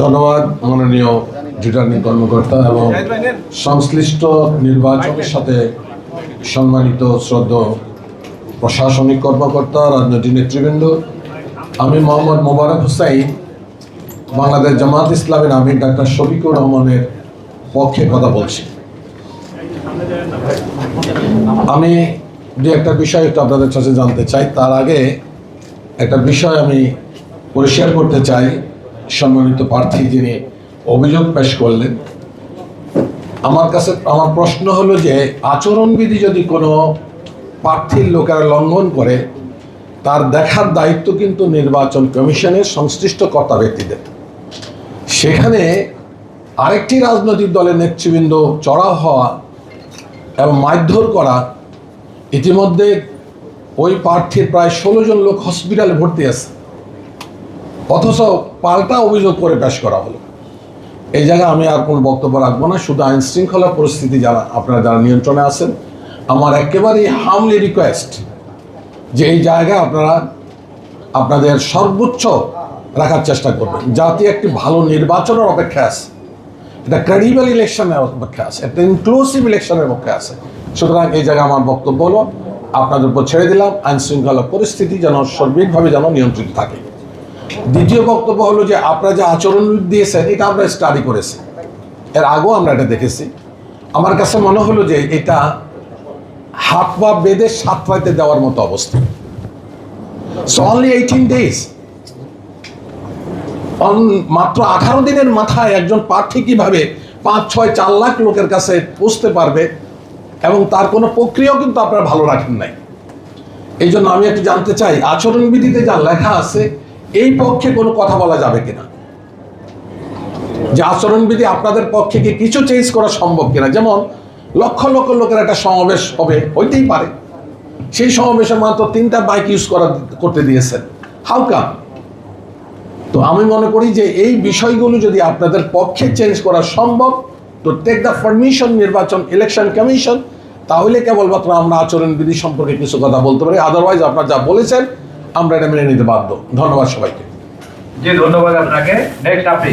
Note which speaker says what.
Speaker 1: ধন্যবাদ মাননীয় রিটার্নিং কর্মকর্তা এবং সংশ্লিষ্ট নির্বাচনের সাথে সম্মানিত শ্রদ্ধ প্রশাসনিক কর্মকর্তা, রাজনৈতিক নেতৃবৃন্দ। আমি মোহাম্মদ মোবারক হুসাইন, বাংলাদেশ জামাত ইসলামের আমি ডাক্তার শফিকুর রহমানের পক্ষে কথা বলছি। আমি যে একটা বিষয় একটু আপনাদের কাছে জানতে চাই। তার আগে একটা বিষয় আমি পরিষ্কার করতে চাই। সম্মানিত প্রার্থী যিনি অভিযোগ পেশ করলেন, আমার কাছে, আমার প্রশ্ন হলো যে আচরণবিধি যদি কোনো প্রার্থীর লোকেরা লঙ্ঘন করে, তার দেখার দায়িত্ব কিন্তু নির্বাচন কমিশনের সংশ্লিষ্ট কর্তা ব্যক্তিদের। সেখানে আরেকটি রাজনৈতিক দলের নেতৃবৃন্দ চড়াও হওয়া এবং মারধর করা, ইতিমধ্যে ওই প্রার্থীর প্রায় ষোলো জন লোক হসপিটালে ভর্তি আছে। অথচ পাল্টা অভিযোগ করে পেশ করা হলো। এই জায়গায় আমি আর কোনো বক্তব্য রাখব না, শুধু আইন শৃঙ্খলা পরিস্থিতি যারা, আপনারা যারা নিয়ন্ত্রণে আছেন, আমার একেবারেই হামলি রিকোয়েস্ট যে এই জায়গায় আপনারা আপনাদের সর্বোচ্চ রাখার চেষ্টা করবেন। যাতে একটি ভালো নির্বাচনের অপেক্ষা আছে এটা ক্রেডিবল ইলেকশনের অপেক্ষা আছে, একটা ইনক্লুসিভ ইলেকশনের পক্ষে আছে। সুতরাং এই জায়গায় আমার বক্তব্য হলো, আপনাদের উপর ছেড়ে দিলাম, আইন শৃঙ্খলা পরিস্থিতি যেন সার্বিকভাবে যেন নিয়ন্ত্রিত থাকে। দ্বিতীয় বক্তব্য হলো যে আপনারা যে আচরণ দিয়েছেন, এটা আমরা স্টাডি করেছি। এর আগেও আমরা এটা দেখেছি। আমার কাছে মনে হলো যে এটা হাত পা বেঁধে সাঁতরাইতে দেওয়ার মতো অবস্থা। সো অনলি এইটিন ডেজ মাত্র আঠারো দিনের মাথায় একজন প্রার্থী কীভাবে পাঁচ, ছয়, চার লাখ লোকের কাছে পৌঁছতে পারবে এবং তার কোনো প্রক্রিয়াও কিন্তু আপনারা ভালো রাখেন নাই। এই জন্য আমি একটু জানতে চাই, আচরণবিধিতে যা লেখা আছে এই পক্ষে কোনো কথা বলা যাবে কিনা? যে আচরণবিধি আপনাদের পক্ষে কি কিছু চেঞ্জ করা সম্ভব কিনা? যেমন, লক্ষ লক্ষ লোকের একটা সমাবেশ হবে, হইতেই পারে। সেই সমাবেশে মাত্র তিনটা বাইক ইউজ করা করতে দিয়েছেন। হাউ কাম তো আমি মনে করি যে এই বিষয়গুলো যদি আপনাদের পক্ষে চেঞ্জ করা সম্ভব, তো টেক দ্য পারমিশন নির্বাচন ইলেকশন কমিশন তাহলে কেবলমাত্র আমরা আচরণবিধি সম্পর্কে কিছু কথা বলতে পারি। আদারওয়াইজ আপনারা যা বলেছেন আমরা এটা মেনে নিতে বাধ্য। ধন্যবাদ সবাইকে।
Speaker 2: জি ধন্যবাদ আপনাকে। নেক্সট আপনি